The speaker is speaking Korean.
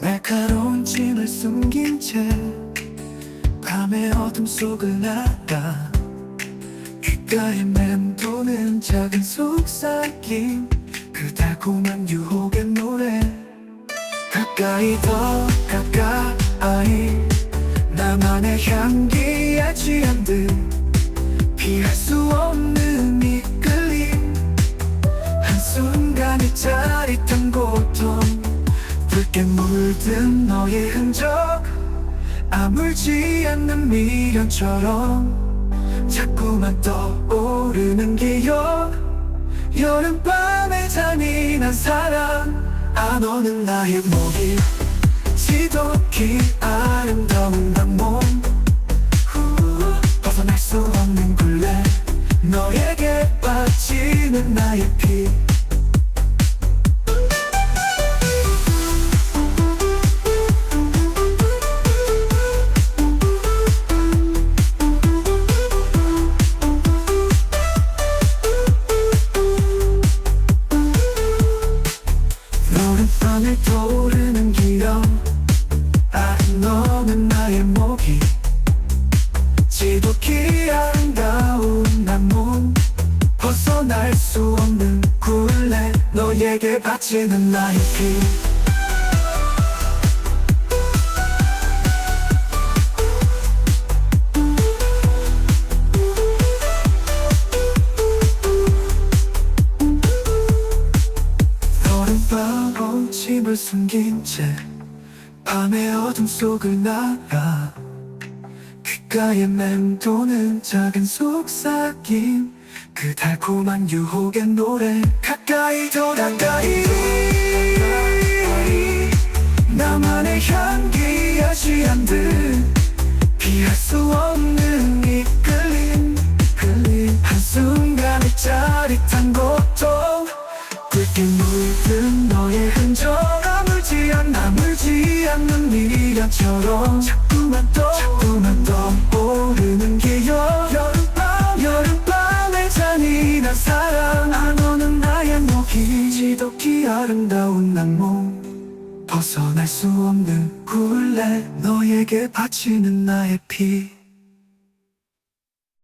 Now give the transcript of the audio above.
날카로운 짐을 숨긴 채 밤의 어둠 속을 나가 귓가에 맴도는 작은 속삭임 그 달콤한 유혹의 노래. 가까이 더 가까이 나만의 향기에 취한 듯 피할 수 붉게 물든 너의 흔적 아물지 않는 미련처럼 자꾸만 떠오르는 기억. 여름밤의 잔인한 사랑 안 오는 나의 목이 지독히 아름다운 난몸 밤에 떠오르는 기억. 아 너는 나의 목이 지독히 아름다운 난몸. 벗어날 수 없는 굴레 너에게 바치는 나의 피 짐을 숨긴 채 밤의 어둠 속을 나가 귓가에 맴도는 작은 속삭임 그 달콤한 유혹의 노래. 가까이 더 가까이 나만의 취한 듯 않는 미련처럼 자꾸만 떠 자꾸만 떠오르는 기억. 여름밤 여름밤의 잔인한 사랑. 안 오는 나의 목이 지독히 아름다운 난몸 벗어날 수 없는 굴레. 너에게 바치는 나의 피